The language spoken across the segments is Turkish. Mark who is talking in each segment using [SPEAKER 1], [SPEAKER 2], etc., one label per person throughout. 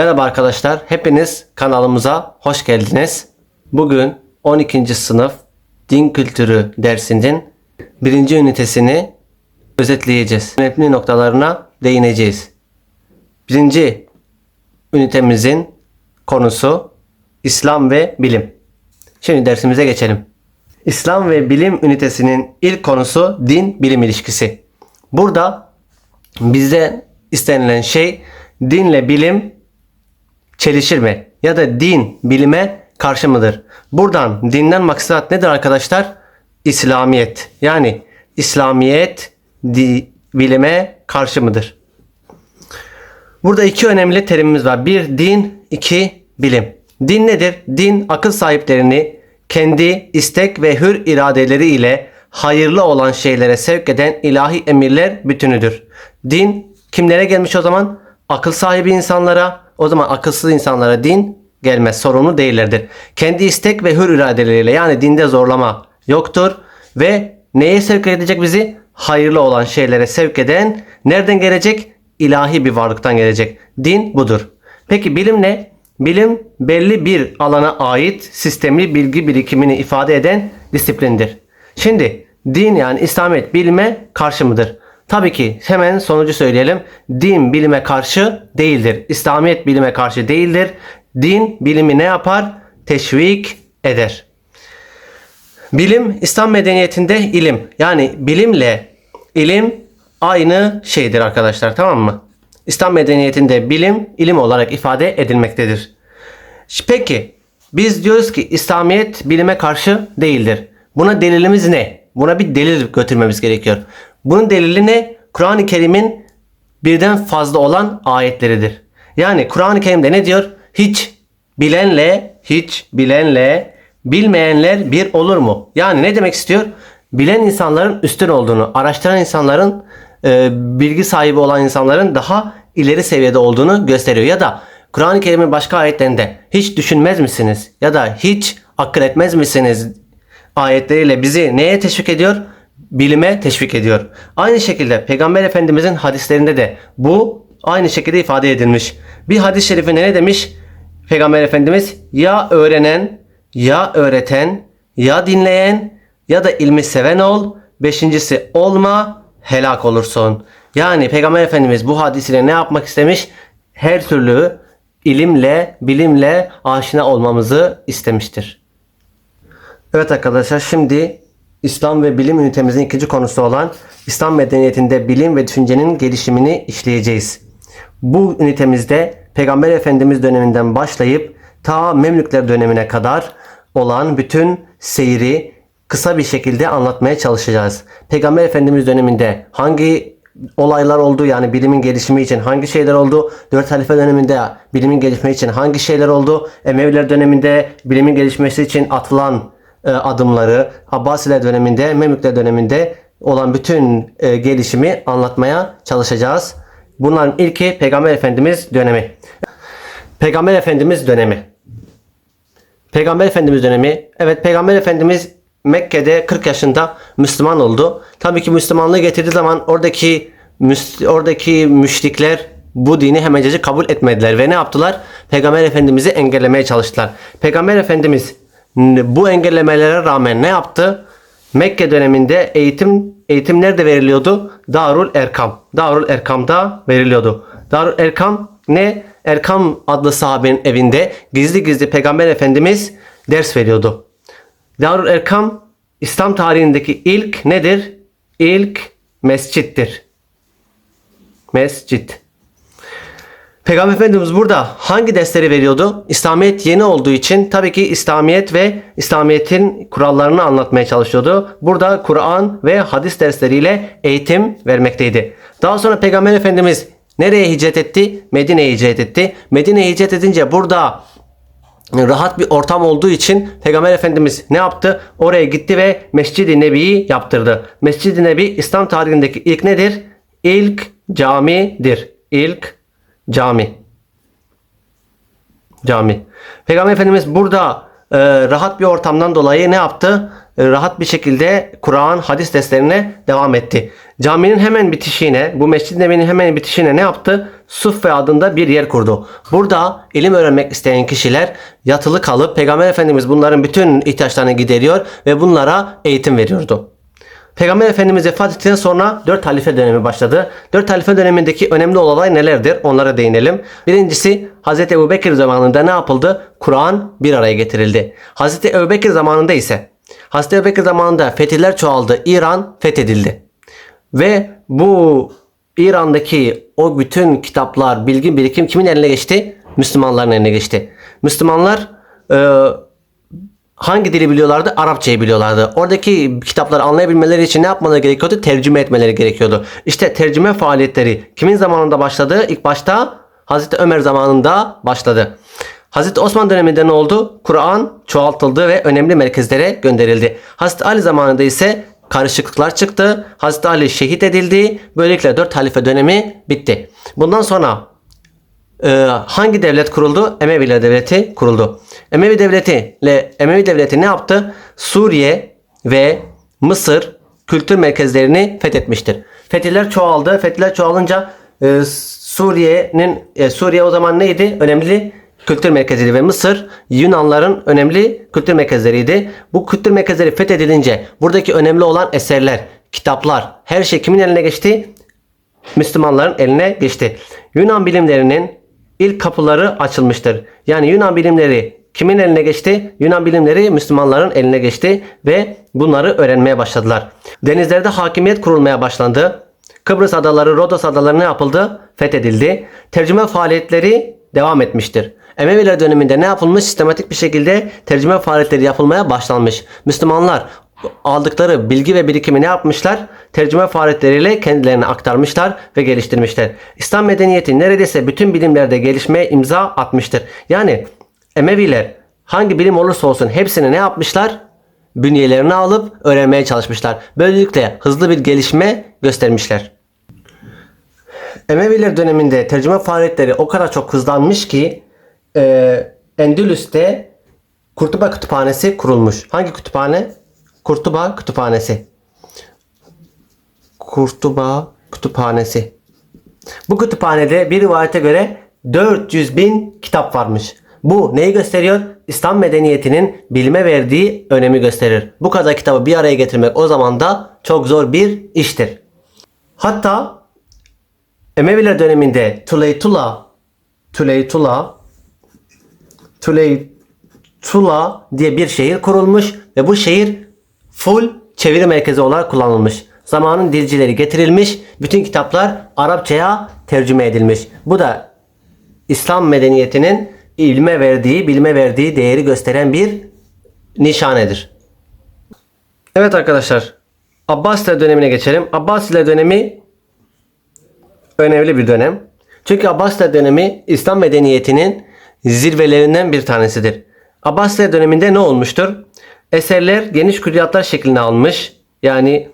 [SPEAKER 1] Merhaba arkadaşlar, hepiniz kanalımıza hoş geldiniz. Bugün 12. sınıf din kültürü dersinin birinci ünitesini özetleyeceğiz. Önemli noktalarına değineceğiz. Birinci ünitemizin konusu İslam ve bilim. Şimdi dersimize geçelim. İslam ve bilim ünitesinin ilk konusu din bilim ilişkisi. Burada bizde istenilen şey dinle bilim çelişir mi? Ya da din bilime karşı mıdır? Buradan dinden maksat nedir arkadaşlar? İslamiyet. Yani İslamiyet di, bilime karşı mıdır? Burada iki önemli terimimiz var. Bir din, iki bilim. Din nedir? Din akıl sahiplerini kendi istek ve hür iradeleri ile hayırlı olan şeylere sevk eden ilahi emirler bütünüdür. Din kimlere gelmiş o zaman? Akıl sahibi insanlara, o zaman akılsız insanlara din gelmez. Sorumlu değillerdir. Kendi istek ve hür iradeleriyle yani dinde zorlama yoktur ve neye sevk edecek bizi? Hayırlı olan şeylere sevk eden nereden gelecek? İlahi bir varlıktan gelecek. Din budur. Peki bilim ne? Bilim belli bir alana ait sistemli bilgi birikimini ifade eden disiplindir. Şimdi din yani İslamiyet bilime karşı mıdır? Tabii ki hemen sonucu söyleyelim. Din bilime karşı değildir. İslamiyet bilime karşı değildir. Din bilimi ne yapar? Teşvik eder. Bilim İslam medeniyetinde ilim. Yani bilimle ilim aynı şeydir arkadaşlar tamam mı? İslam medeniyetinde bilim ilim olarak ifade edilmektedir. Peki biz diyoruz ki İslamiyet bilime karşı değildir. Buna delilimiz ne? Buna bir delil götürmemiz gerekiyor. Bunun delili ne? Kur'an-ı Kerim'in birden fazla olan ayetleridir. Yani Kur'an-ı Kerim'de ne diyor? Hiç bilenle, hiç bilenle bilmeyenler bir olur mu? Yani ne demek istiyor? Bilen insanların üstün olduğunu, araştıran insanların, e, bilgi sahibi olan insanların daha ileri seviyede olduğunu gösteriyor. Ya da Kur'an-ı Kerim'in başka ayetlerinde hiç düşünmez misiniz? Ya da hiç akıl etmez misiniz? ayetleriyle bizi neye teşvik ediyor? Bilime teşvik ediyor. Aynı şekilde Peygamber Efendimizin hadislerinde de bu aynı şekilde ifade edilmiş. Bir hadis-i şerifinde ne demiş? Peygamber Efendimiz ya öğrenen, ya öğreten, ya dinleyen ya da ilmi seven ol. Beşincisi olma, helak olursun. Yani Peygamber Efendimiz bu hadisiyle ne yapmak istemiş? Her türlü ilimle, bilimle aşina olmamızı istemiştir. Evet arkadaşlar şimdi İslam ve bilim ünitemizin ikinci konusu olan İslam medeniyetinde bilim ve düşüncenin gelişimini işleyeceğiz. Bu ünitemizde Peygamber Efendimiz döneminden başlayıp ta Memlükler dönemine kadar olan bütün seyri kısa bir şekilde anlatmaya çalışacağız. Peygamber Efendimiz döneminde hangi olaylar oldu yani bilimin gelişimi için hangi şeyler oldu? Dört halife döneminde bilimin gelişmesi için hangi şeyler oldu? Emeviler döneminde bilimin gelişmesi için atılan adımları, Abbasiler döneminde, Memlükler döneminde olan bütün e, gelişimi anlatmaya çalışacağız. Bunların ilki Peygamber Efendimiz dönemi. Peygamber Efendimiz dönemi. Peygamber Efendimiz dönemi. Evet Peygamber Efendimiz Mekke'de 40 yaşında Müslüman oldu. Tabii ki Müslümanlığı getirdiği zaman oradaki oradaki müşrikler bu dini hemencecik kabul etmediler ve ne yaptılar? Peygamber Efendimiz'i engellemeye çalıştılar. Peygamber Efendimiz bu engellemelere rağmen ne yaptı? Mekke döneminde eğitim eğitim nerede veriliyordu? Darul Erkam. Darul Erkam'da veriliyordu. Darul Erkam ne? Erkam adlı sahabenin evinde gizli gizli Peygamber Efendimiz ders veriyordu. Darul Erkam İslam tarihindeki ilk nedir? İlk mescittir. Mescit. Peygamber Efendimiz burada hangi dersleri veriyordu? İslamiyet yeni olduğu için tabii ki İslamiyet ve İslamiyet'in kurallarını anlatmaya çalışıyordu. Burada Kur'an ve hadis dersleriyle eğitim vermekteydi. Daha sonra Peygamber Efendimiz nereye hicret etti? Medine'ye hicret etti. Medine'ye hicret edince burada rahat bir ortam olduğu için Peygamber Efendimiz ne yaptı? Oraya gitti ve Mescid-i Nebi'yi yaptırdı. Mescid-i Nebi İslam tarihindeki ilk nedir? İlk camidir. İlk Cami. Cami. Peygamber Efendimiz burada e, rahat bir ortamdan dolayı ne yaptı? e, rahat bir şekilde Kur'an, hadis derslerine devam etti. Caminin hemen bitişine, bu Mescid-i hemen bitişine ne yaptı? Suffe adında bir yer kurdu. Burada ilim öğrenmek isteyen kişiler yatılı kalıp Peygamber Efendimiz bunların bütün ihtiyaçlarını gideriyor ve bunlara eğitim veriyordu. Peygamber Efendimiz vefat ettikten sonra 4 halife dönemi başladı. 4 halife dönemindeki önemli olay nelerdir? Onlara değinelim. Birincisi Hz. Ebu Bekir zamanında ne yapıldı? Kur'an bir araya getirildi. Hz. Ebu Bekir zamanında ise Hz. Ebu Bekir zamanında fetihler çoğaldı. İran fethedildi. Ve bu İran'daki o bütün kitaplar, bilgi birikim kimin eline geçti? Müslümanların eline geçti. Müslümanlar e, hangi dili biliyorlardı? Arapçayı biliyorlardı. Oradaki kitapları anlayabilmeleri için ne yapmaları gerekiyordu? Tercüme etmeleri gerekiyordu. İşte tercüme faaliyetleri kimin zamanında başladı? İlk başta Hazreti Ömer zamanında başladı. Hazreti Osman döneminde ne oldu? Kur'an çoğaltıldı ve önemli merkezlere gönderildi. Hazreti Ali zamanında ise karışıklıklar çıktı. Hazreti Ali şehit edildi. Böylelikle 4 halife dönemi bitti. Bundan sonra e, hangi devlet kuruldu? Emeviler devleti kuruldu. Emevi devleti ile Emevi devleti ne yaptı? Suriye ve Mısır kültür merkezlerini fethetmiştir. Fetihler çoğaldı. Fetihler çoğalınca e, Suriye'nin e, Suriye o zaman neydi? Önemli kültür merkeziydi ve Mısır Yunanların önemli kültür merkezleriydi. Bu kültür merkezleri fethedilince buradaki önemli olan eserler, kitaplar, her şey kimin eline geçti? Müslümanların eline geçti. Yunan bilimlerinin ilk kapıları açılmıştır. Yani Yunan bilimleri kimin eline geçti? Yunan bilimleri Müslümanların eline geçti ve bunları öğrenmeye başladılar. Denizlerde hakimiyet kurulmaya başlandı. Kıbrıs adaları, Rodos adaları ne yapıldı? Fethedildi. Tercüme faaliyetleri devam etmiştir. Emeviler döneminde ne yapılmış? Sistematik bir şekilde tercüme faaliyetleri yapılmaya başlanmış. Müslümanlar aldıkları bilgi ve birikimi ne yapmışlar? Tercüme faaliyetleriyle kendilerine aktarmışlar ve geliştirmişler. İslam medeniyeti neredeyse bütün bilimlerde gelişmeye imza atmıştır. Yani Emeviler hangi bilim olursa olsun hepsini ne yapmışlar? Bünyelerini alıp öğrenmeye çalışmışlar. Böylelikle hızlı bir gelişme göstermişler. Emeviler döneminde tercüme faaliyetleri o kadar çok hızlanmış ki e, Endülüs'te Kurtuba Kütüphanesi kurulmuş. Hangi kütüphane? Kurtuba Kütüphanesi. Kurtuba Kütüphanesi. Bu kütüphanede bir rivayete göre 400 bin kitap varmış. Bu neyi gösteriyor? İslam medeniyetinin bilime verdiği önemi gösterir. Bu kadar kitabı bir araya getirmek o zaman da çok zor bir iştir. Hatta Emeviler döneminde Tuleytula Tuleytula Tuleytula diye bir şehir kurulmuş ve bu şehir full çeviri merkezi olarak kullanılmış. Zamanın dilcileri getirilmiş, bütün kitaplar Arapçaya tercüme edilmiş. Bu da İslam medeniyetinin ilme verdiği, bilime verdiği değeri gösteren bir nişanedir. Evet arkadaşlar, Abbasiler dönemine geçelim. Abbasiler dönemi önemli bir dönem. Çünkü Abbasiler dönemi İslam medeniyetinin zirvelerinden bir tanesidir. Abbasiler döneminde ne olmuştur? Eserler geniş külliyatlar şeklini almış. Yani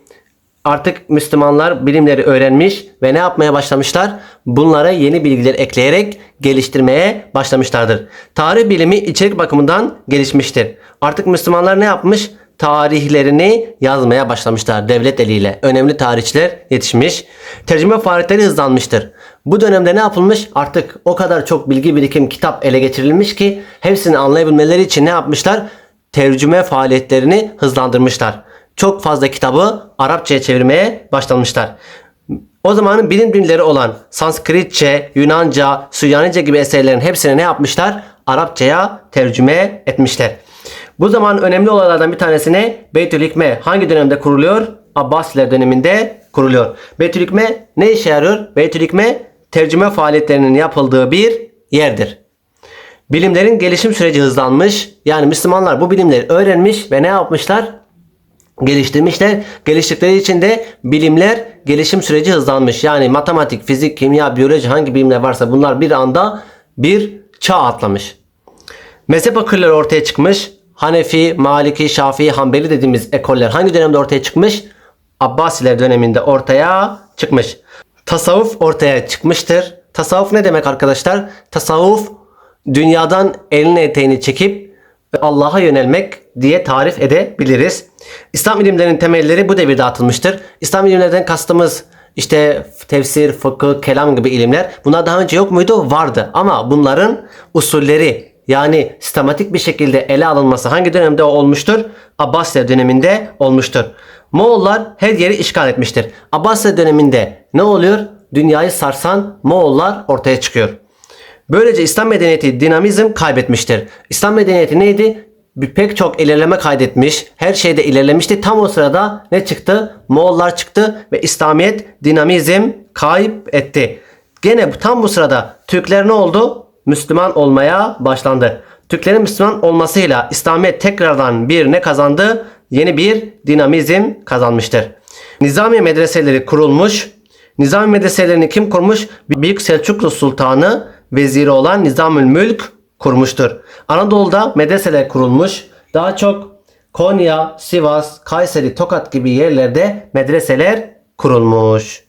[SPEAKER 1] artık Müslümanlar bilimleri öğrenmiş ve ne yapmaya başlamışlar? Bunlara yeni bilgiler ekleyerek geliştirmeye başlamışlardır. Tarih bilimi içerik bakımından gelişmiştir. Artık Müslümanlar ne yapmış? tarihlerini yazmaya başlamışlar devlet eliyle. Önemli tarihçiler yetişmiş. Tercüme faaliyetleri hızlanmıştır. Bu dönemde ne yapılmış? Artık o kadar çok bilgi birikim kitap ele geçirilmiş ki hepsini anlayabilmeleri için ne yapmışlar? Tercüme faaliyetlerini hızlandırmışlar. Çok fazla kitabı Arapçaya çevirmeye başlamışlar. O zamanın bilim dinleri olan Sanskritçe, Yunanca, Süryanice gibi eserlerin hepsini ne yapmışlar? Arapçaya tercüme etmişler. Bu zaman önemli olaylardan bir tanesine Beytül Hikme hangi dönemde kuruluyor? Abbasiler döneminde kuruluyor. Beytül Hikme ne işe yarıyor? Beytül Hikme tercüme faaliyetlerinin yapıldığı bir yerdir. Bilimlerin gelişim süreci hızlanmış. Yani Müslümanlar bu bilimleri öğrenmiş ve ne yapmışlar? Geliştirmişler. Geliştikleri için de bilimler gelişim süreci hızlanmış. Yani matematik, fizik, kimya, biyoloji hangi bilimler varsa bunlar bir anda bir çağ atlamış. Mezhep akılları ortaya çıkmış. Hanefi, Maliki, Şafii, Hanbeli dediğimiz ekoller hangi dönemde ortaya çıkmış? Abbasiler döneminde ortaya çıkmış. Tasavvuf ortaya çıkmıştır. Tasavvuf ne demek arkadaşlar? Tasavvuf dünyadan elini eteğini çekip ve Allah'a yönelmek diye tarif edebiliriz. İslam ilimlerinin temelleri bu devirde atılmıştır. İslam ilimlerden kastımız işte tefsir, fıkıh, kelam gibi ilimler. Bunlar daha önce yok muydu? Vardı. Ama bunların usulleri yani sistematik bir şekilde ele alınması hangi dönemde olmuştur? Abbasiye döneminde olmuştur. Moğollar her yeri işgal etmiştir. Abbasiye döneminde ne oluyor? Dünyayı sarsan Moğollar ortaya çıkıyor. Böylece İslam medeniyeti dinamizm kaybetmiştir. İslam medeniyeti neydi? Bir pek çok ilerleme kaydetmiş. Her şeyde ilerlemişti. Tam o sırada ne çıktı? Moğollar çıktı ve İslamiyet dinamizm kaybetti. Gene tam bu sırada Türkler ne oldu? Müslüman olmaya başlandı. Türklerin Müslüman olmasıyla İslamiyet tekrardan bir ne kazandı? Yeni bir dinamizm kazanmıştır. Nizami medreseleri kurulmuş. Nizami medreselerini kim kurmuş? Büyük Selçuklu Sultanı veziri olan Nizamül Mülk kurmuştur. Anadolu'da medreseler kurulmuş. Daha çok Konya, Sivas, Kayseri, Tokat gibi yerlerde medreseler kurulmuş.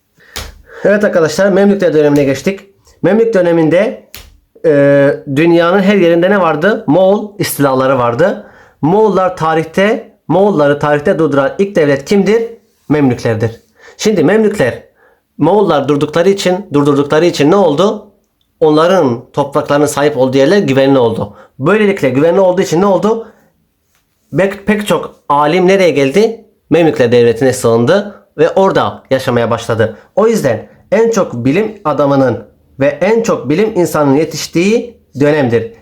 [SPEAKER 1] Evet arkadaşlar Memlükler dönemine geçtik. Memlük döneminde e, dünyanın her yerinde ne vardı? Moğol istilaları vardı. Moğollar tarihte Moğolları tarihte durduran ilk devlet kimdir? Memlüklerdir. Şimdi Memlükler Moğollar durdukları için durdurdukları için ne oldu? Onların topraklarına sahip olduğu yerler güvenli oldu. Böylelikle güvenli olduğu için ne oldu? Pek, pek çok alim nereye geldi? Memlükler devletine sığındı ve orada yaşamaya başladı. O yüzden en çok bilim adamının ve en çok bilim insanının yetiştiği dönemdir.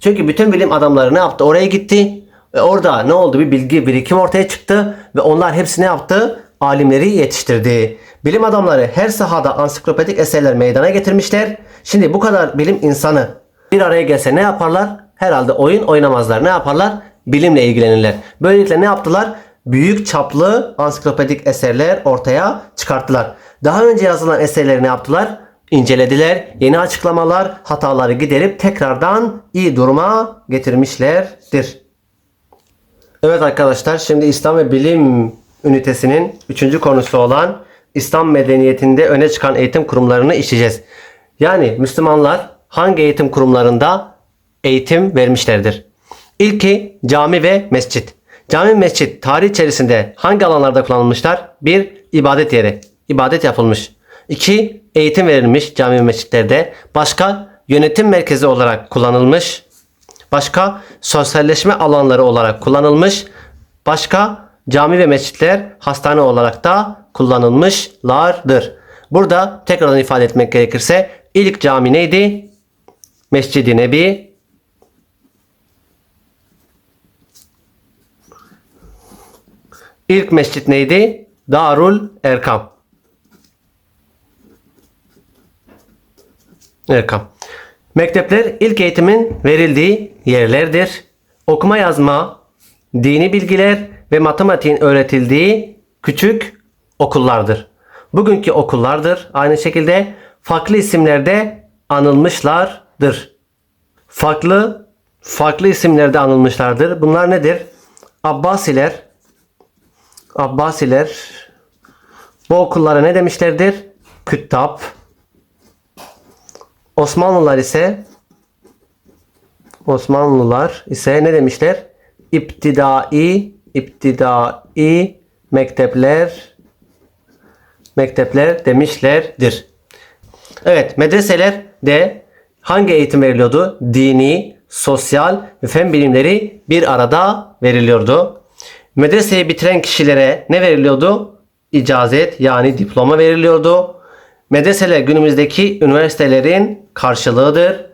[SPEAKER 1] Çünkü bütün bilim adamları ne yaptı? Oraya gitti ve orada ne oldu? Bir bilgi birikim ortaya çıktı ve onlar hepsi ne yaptı? Alimleri yetiştirdi. Bilim adamları her sahada ansiklopedik eserler meydana getirmişler. Şimdi bu kadar bilim insanı bir araya gelse ne yaparlar? Herhalde oyun oynamazlar. Ne yaparlar? Bilimle ilgilenirler. Böylelikle ne yaptılar? Büyük çaplı ansiklopedik eserler ortaya çıkarttılar. Daha önce yazılan eserleri ne yaptılar? İncelediler. Yeni açıklamalar, hataları giderip tekrardan iyi duruma getirmişlerdir. Evet arkadaşlar şimdi İslam ve Bilim ünitesinin 3. konusu olan İslam medeniyetinde öne çıkan eğitim kurumlarını işleyeceğiz. Yani Müslümanlar hangi eğitim kurumlarında eğitim vermişlerdir? İlki cami ve mescit. Cami mescit tarih içerisinde hangi alanlarda kullanılmışlar? Bir, ibadet yeri. İbadet yapılmış. İki, eğitim verilmiş cami ve mescitlerde. Başka, yönetim merkezi olarak kullanılmış. Başka, sosyalleşme alanları olarak kullanılmış. Başka, cami ve mescitler hastane olarak da kullanılmışlardır. Burada tekrardan ifade etmek gerekirse ilk cami neydi? Mescid-i Nebi. İlk mescit neydi? Darul Erkam. Erkam. Mektepler ilk eğitimin verildiği yerlerdir. Okuma yazma, dini bilgiler ve matematiğin öğretildiği küçük okullardır. Bugünkü okullardır. Aynı şekilde farklı isimlerde anılmışlardır. Farklı farklı isimlerde anılmışlardır. Bunlar nedir? Abbasiler Abbasiler bu okullara ne demişlerdir? Küttab. Osmanlılar ise Osmanlılar ise ne demişler? İptidai iptidai mektepler mektepler demişlerdir. Evet medreseler de hangi eğitim veriliyordu? Dini, sosyal ve fen bilimleri bir arada veriliyordu. Medreseyi bitiren kişilere ne veriliyordu? İcazet yani diploma veriliyordu. Medreseler günümüzdeki üniversitelerin karşılığıdır.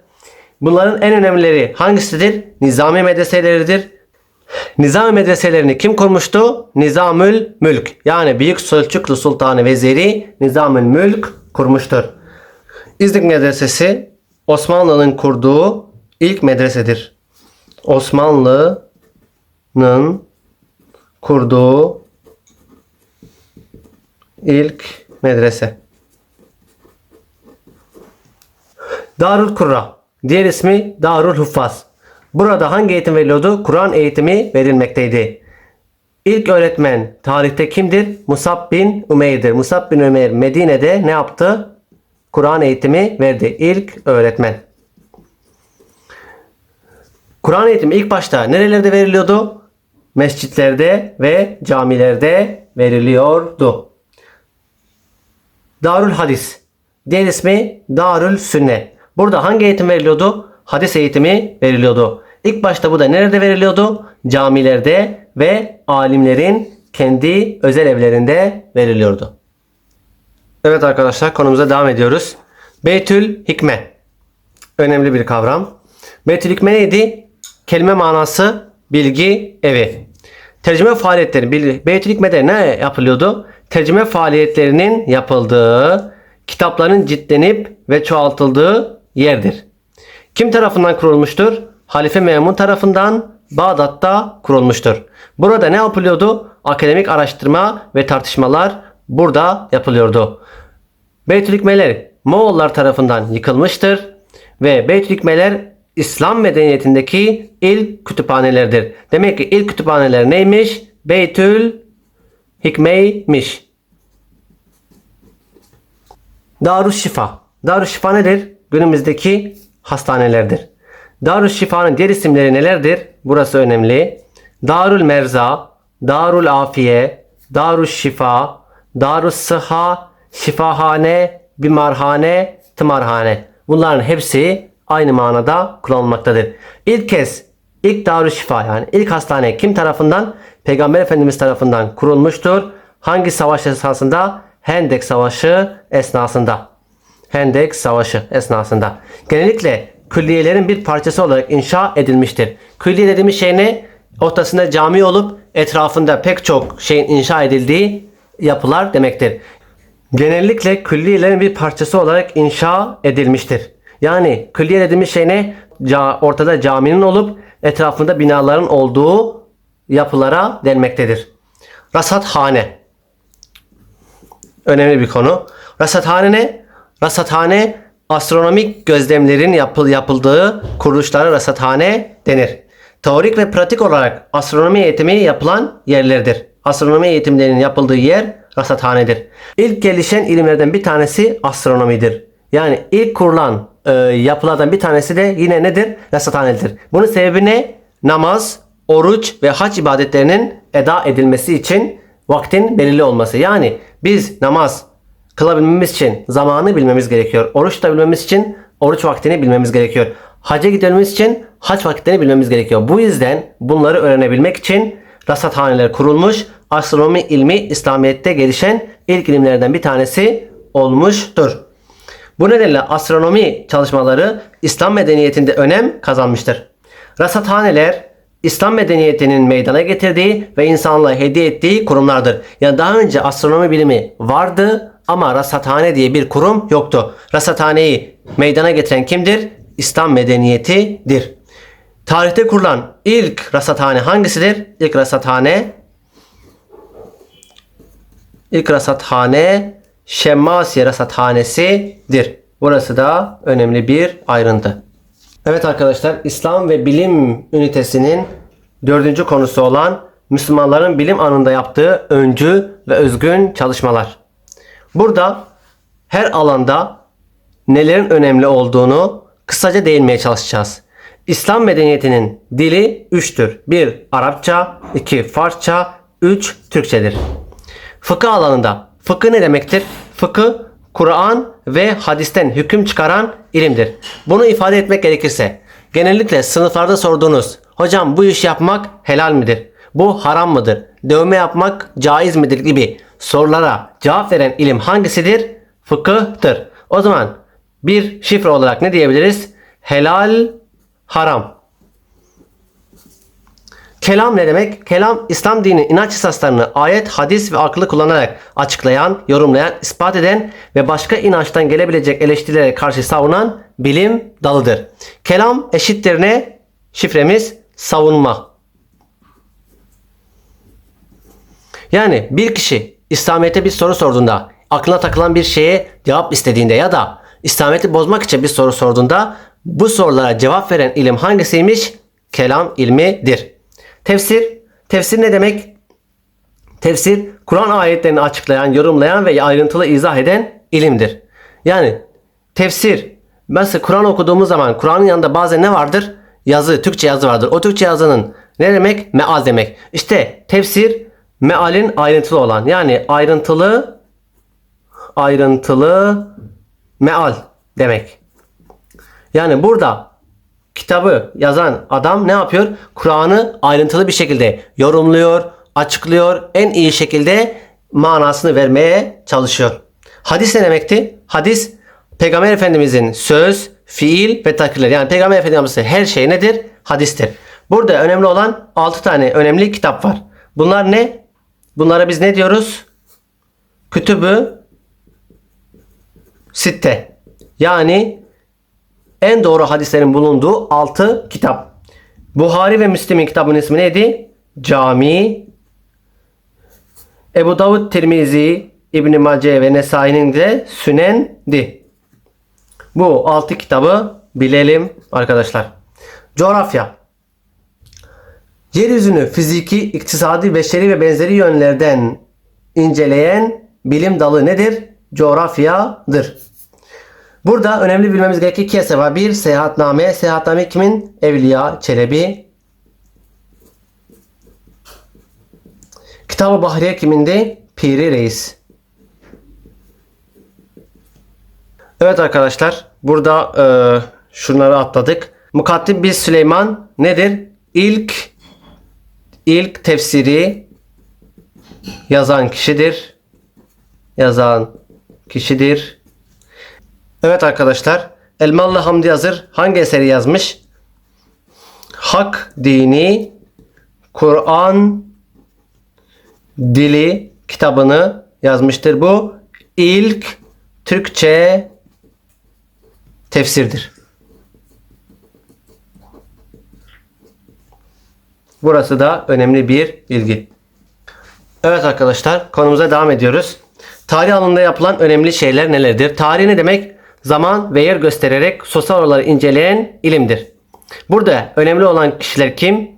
[SPEAKER 1] Bunların en önemlileri hangisidir? Nizami medreseleridir. Nizami medreselerini kim kurmuştu? Nizamül Mülk. Yani Büyük Selçuklu Sultanı Veziri Nizamül Mülk kurmuştur. İznik Medresesi Osmanlı'nın kurduğu ilk medresedir. Osmanlı'nın kurduğu ilk medrese. Darül Kurra. Diğer ismi Darül Huffaz. Burada hangi eğitim veriliyordu? Kur'an eğitimi verilmekteydi. İlk öğretmen tarihte kimdir? Musab bin Umeyr'dir. Musab bin Umeyr Medine'de ne yaptı? Kur'an eğitimi verdi. İlk öğretmen. Kur'an eğitimi ilk başta nerelerde veriliyordu? Mescitlerde ve camilerde veriliyordu. Darül Hadis. Diğer ismi Darül Sünnet. Burada hangi eğitim veriliyordu? Hadis eğitimi veriliyordu. İlk başta bu da nerede veriliyordu? Camilerde ve alimlerin kendi özel evlerinde veriliyordu. Evet arkadaşlar konumuza devam ediyoruz. Beytül Hikme. Önemli bir kavram. Beytül Hikme neydi? Kelime manası bilgi evi. Tercüme faaliyetleri Beytül Hikme'de ne yapılıyordu? Tercüme faaliyetlerinin yapıldığı, kitapların ciltlenip ve çoğaltıldığı yerdir. Kim tarafından kurulmuştur? Halife Memun tarafından Bağdat'ta kurulmuştur. Burada ne yapılıyordu? Akademik araştırma ve tartışmalar burada yapılıyordu. Beytülikmeler Moğollar tarafından yıkılmıştır ve Beytülikmeler İslam medeniyetindeki ilk kütüphanelerdir. Demek ki ilk kütüphaneler neymiş? Beytül Hikmeymiş. Darüşşifa. Darüşşifa nedir? Günümüzdeki hastanelerdir. Darüşşifa'nın diğer isimleri nelerdir? Burası önemli. Darül Merza, Darül Afiye, Darüşşifa, Darüs Sıha, Şifahane, Bimarhane, Tımarhane. Bunların hepsi aynı manada kullanılmaktadır. İlk kez ilk Darüşşifa yani ilk hastane kim tarafından? Peygamber Efendimiz tarafından kurulmuştur. Hangi savaş esnasında? Hendek Savaşı esnasında. Hendek Savaşı esnasında. Genellikle külliyelerin bir parçası olarak inşa edilmiştir. Külliye dediğimiz şey ne? Ortasında cami olup etrafında pek çok şeyin inşa edildiği yapılar demektir. Genellikle külliyelerin bir parçası olarak inşa edilmiştir. Yani külliye dediğimiz şey ne? Ortada caminin olup etrafında binaların olduğu yapılara denmektedir. Rasathane önemli bir konu. Rasathane ne? Rasathane astronomik gözlemlerin yapıl yapıldığı kuruluşlara rasathane denir. Teorik ve pratik olarak astronomi eğitimi yapılan yerlerdir. Astronomi eğitimlerinin yapıldığı yer rasathanedir. İlk gelişen ilimlerden bir tanesi astronomidir. Yani ilk kurulan e, yapılardan bir tanesi de yine nedir? Rasathanedir. Bunun sebebi ne? Namaz, oruç ve hac ibadetlerinin eda edilmesi için vaktin belirli olması. Yani biz namaz kılabilmemiz için zamanı bilmemiz gerekiyor. Oruç tutabilmemiz için oruç vaktini bilmemiz gerekiyor. Hacca gidebilmemiz için hac vakitlerini bilmemiz gerekiyor. Bu yüzden bunları öğrenebilmek için rasathaneler kurulmuş. Astronomi ilmi İslamiyet'te gelişen ilk ilimlerden bir tanesi olmuştur. Bu nedenle astronomi çalışmaları İslam medeniyetinde önem kazanmıştır. Rasathaneler İslam medeniyetinin meydana getirdiği ve insanlığa hediye ettiği kurumlardır. Yani daha önce astronomi bilimi vardı ama rasathane diye bir kurum yoktu. Rasathaneyi meydana getiren kimdir? İslam medeniyetidir. Tarihte kurulan ilk rasathane hangisidir? İlk rasathane İlk rasathane Şemmasiye Rasathanesi'dir. Burası da önemli bir ayrıntı. Evet arkadaşlar İslam ve Bilim ünitesinin dördüncü konusu olan Müslümanların bilim anında yaptığı öncü ve özgün çalışmalar. Burada her alanda nelerin önemli olduğunu kısaca değinmeye çalışacağız. İslam medeniyetinin dili üçtür. 1. Arapça, 2. Farsça, 3. Türkçedir. Fıkıh alanında fıkıh ne demektir? Fıkıh Kur'an ve hadisten hüküm çıkaran ilimdir. Bunu ifade etmek gerekirse genellikle sınıflarda sorduğunuz hocam bu iş yapmak helal midir? Bu haram mıdır? Dövme yapmak caiz midir gibi sorulara cevap veren ilim hangisidir? Fıkıhtır. O zaman bir şifre olarak ne diyebiliriz? Helal, haram. Kelam ne demek? Kelam İslam dini inanç esaslarını ayet, hadis ve aklı kullanarak açıklayan, yorumlayan, ispat eden ve başka inançtan gelebilecek eleştirilere karşı savunan bilim dalıdır. Kelam eşittir ne? Şifremiz savunma. Yani bir kişi İslamiyet'e bir soru sorduğunda, aklına takılan bir şeye cevap istediğinde ya da İslamiyet'i bozmak için bir soru sorduğunda bu sorulara cevap veren ilim hangisiymiş? Kelam ilmidir. Tefsir, tefsir ne demek? Tefsir, Kur'an ayetlerini açıklayan, yorumlayan ve ayrıntılı izah eden ilimdir. Yani tefsir, mesela Kur'an okuduğumuz zaman Kur'an'ın yanında bazen ne vardır? yazı, Türkçe yazı vardır. O Türkçe yazının ne demek? Meal demek. İşte tefsir mealin ayrıntılı olan yani ayrıntılı ayrıntılı meal demek. Yani burada kitabı yazan adam ne yapıyor? Kur'an'ı ayrıntılı bir şekilde yorumluyor, açıklıyor, en iyi şekilde manasını vermeye çalışıyor. Hadis ne demekti? Hadis Peygamber Efendimizin söz, fiil ve takdirleri. Yani Peygamber Efendimizin her şey nedir? Hadistir. Burada önemli olan 6 tane önemli kitap var. Bunlar ne? Bunlara biz ne diyoruz? Kütübü sitte. Yani en doğru hadislerin bulunduğu 6 kitap. Buhari ve Müslim'in kitabının ismi neydi? Cami. Ebu Davud, Tirmizi, İbn Mace ve Nesai'nin de Sünen'di. Bu 6 kitabı bilelim arkadaşlar. Coğrafya. Yeryüzünü fiziki, iktisadi, beşeri ve benzeri yönlerden inceleyen bilim dalı nedir? Coğrafyadır. Burada önemli bilmemiz gereken iki eser var. Bir, Seyahatname. Seyahatname kimin? Evliya Çelebi. Kitab-ı Bahriye kimindi? Piri Reis. Evet arkadaşlar. Burada e, şunları atladık. Mukaddim bir Süleyman nedir? İlk ilk tefsiri yazan kişidir. Yazan kişidir. Evet arkadaşlar. Elmalı Hamdi Yazır hangi eseri yazmış? Hak dini Kur'an dili kitabını yazmıştır. Bu ilk Türkçe tefsirdir. Burası da önemli bir bilgi. Evet arkadaşlar konumuza devam ediyoruz. Tarih alanında yapılan önemli şeyler nelerdir? Tarih ne demek? Zaman ve yer göstererek sosyal olayları inceleyen ilimdir. Burada önemli olan kişiler kim?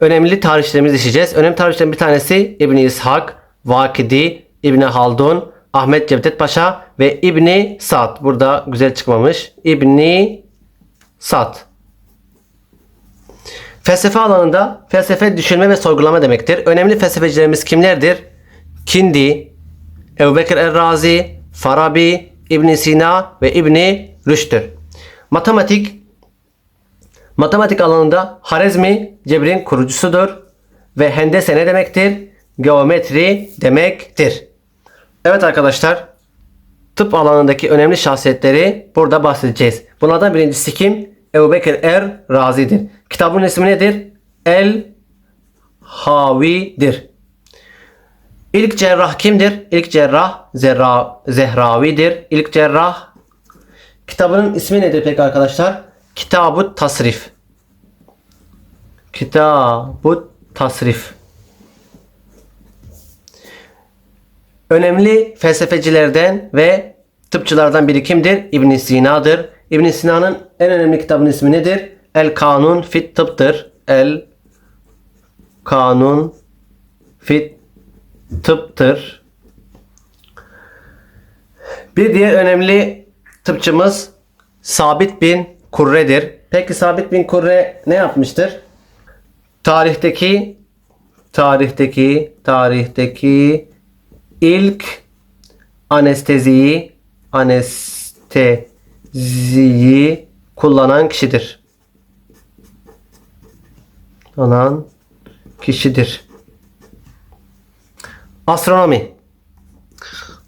[SPEAKER 1] Önemli tarihçilerimizi işleyeceğiz. Önemli tarihçilerin bir tanesi İbn İshak, Vakidi, İbn Haldun, Ahmet Cevdet Paşa ve İbni Sa'd. Burada güzel çıkmamış. İbni Sa'd. Felsefe alanında felsefe düşünme ve sorgulama demektir. Önemli felsefecilerimiz kimlerdir? Kindi, Ebubekir Er-Razi, Farabi, İbn Sina ve İbn Rüşd'tür. Matematik Matematik alanında Harezmi cebrin kurucusudur ve hendese ne demektir? Geometri demektir. Evet arkadaşlar tıp alanındaki önemli şahsiyetleri burada bahsedeceğiz. Bunlardan birincisi kim? Ebu Bekir Er Razi'dir. Kitabın ismi nedir? El Havi'dir. İlk cerrah kimdir? İlk cerrah Zerra, Zehravi'dir. İlk cerrah kitabının ismi nedir peki arkadaşlar? Kitab-ı Tasrif. Kitab-ı Tasrif. Önemli felsefecilerden ve tıpçılardan biri kimdir? İbn Sina'dır. İbn Sina'nın en önemli kitabının ismi nedir? El Kanun fit Tıp'tır. El Kanun fit Tıp'tır. Bir diğer önemli tıpçımız Sabit bin Kurre'dir. Peki Sabit bin Kurre ne yapmıştır? Tarihteki tarihteki tarihteki ilk anesteziyi anesteziyi kullanan kişidir. Kullanan kişidir. Astronomi.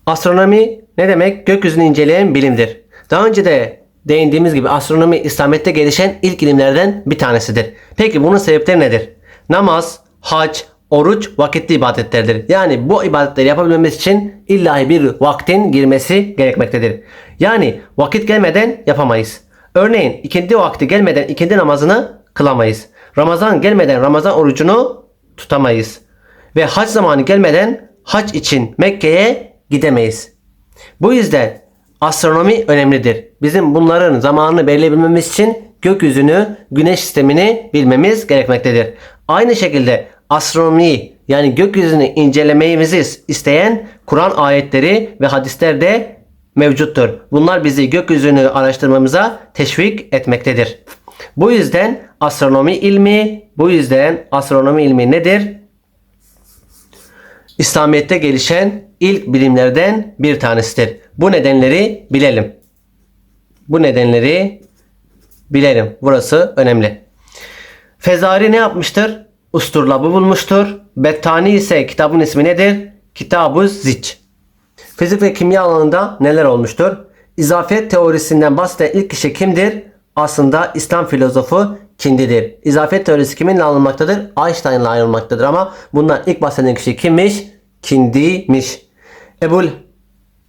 [SPEAKER 1] Astronomi ne demek? Gökyüzünü inceleyen bilimdir. Daha önce de değindiğimiz gibi astronomi İslamiyet'te gelişen ilk ilimlerden bir tanesidir. Peki bunun sebepleri nedir? Namaz, hac, oruç vakitli ibadetlerdir. Yani bu ibadetleri yapabilmemiz için illahi bir vaktin girmesi gerekmektedir. Yani vakit gelmeden yapamayız. Örneğin ikindi vakti gelmeden ikindi namazını kılamayız. Ramazan gelmeden Ramazan orucunu tutamayız. Ve hac zamanı gelmeden hac için Mekke'ye gidemeyiz. Bu yüzden astronomi önemlidir. Bizim bunların zamanını belirleyebilmemiz için gökyüzünü, güneş sistemini bilmemiz gerekmektedir. Aynı şekilde astronomi yani gökyüzünü incelememizi isteyen Kur'an ayetleri ve hadisler de mevcuttur. Bunlar bizi gökyüzünü araştırmamıza teşvik etmektedir. Bu yüzden astronomi ilmi, bu yüzden astronomi ilmi nedir? İslamiyet'te gelişen ilk bilimlerden bir tanesidir. Bu nedenleri bilelim. Bu nedenleri bilelim. Burası önemli. Fezari ne yapmıştır? Usturlabı bulmuştur. Bettani ise kitabın ismi nedir? Kitab-ı Zic. Fizik ve kimya alanında neler olmuştur? İzafiyet teorisinden bahseden ilk kişi kimdir? Aslında İslam filozofu Kindi'dir. İzafiyet teorisi kiminle alınmaktadır? Einstein'la ayrılmaktadır ama bundan ilk bahseden kişi kimmiş? Kindi'miş. Ebul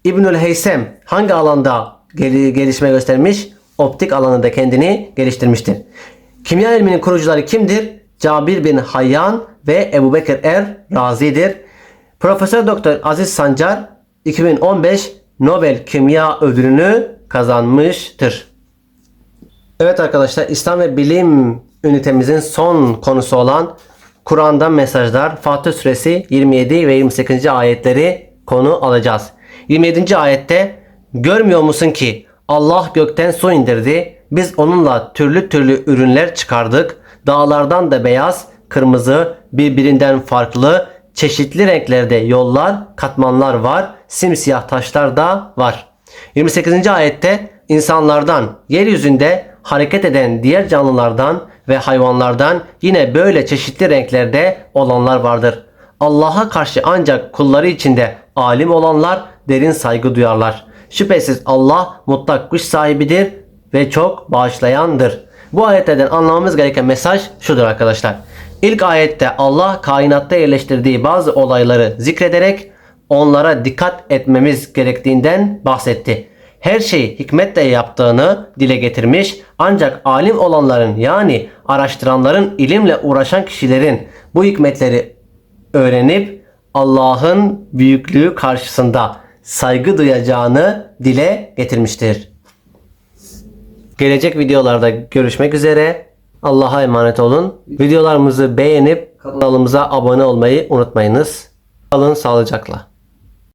[SPEAKER 1] İbnül Heysem hangi alanda gel- gelişme göstermiş? Optik alanında kendini geliştirmiştir. Kimya ilminin kurucuları kimdir? Cabir bin Hayyan ve Ebu Bekir Er Razi'dir. Profesör Doktor Aziz Sancar 2015 Nobel Kimya Ödülünü kazanmıştır. Evet arkadaşlar İslam ve Bilim ünitemizin son konusu olan Kur'an'dan mesajlar Fatih Suresi 27 ve 28. ayetleri konu alacağız. 27. ayette görmüyor musun ki Allah gökten su indirdi. Biz onunla türlü türlü ürünler çıkardık. Dağlardan da beyaz, kırmızı, birbirinden farklı, çeşitli renklerde yollar, katmanlar var. Simsiyah taşlar da var. 28. ayette insanlardan, yeryüzünde hareket eden diğer canlılardan ve hayvanlardan yine böyle çeşitli renklerde olanlar vardır. Allah'a karşı ancak kulları içinde alim olanlar derin saygı duyarlar. Şüphesiz Allah mutlak güç sahibidir ve çok bağışlayandır. Bu ayetlerden anlamamız gereken mesaj şudur arkadaşlar. İlk ayette Allah kainatta yerleştirdiği bazı olayları zikrederek onlara dikkat etmemiz gerektiğinden bahsetti. Her şeyi hikmetle yaptığını dile getirmiş ancak alim olanların yani araştıranların ilimle uğraşan kişilerin bu hikmetleri öğrenip Allah'ın büyüklüğü karşısında saygı duyacağını dile getirmiştir. Gelecek videolarda görüşmek üzere. Allah'a emanet olun. Videolarımızı beğenip kanalımıza abone olmayı unutmayınız. Kalın sağlıcakla.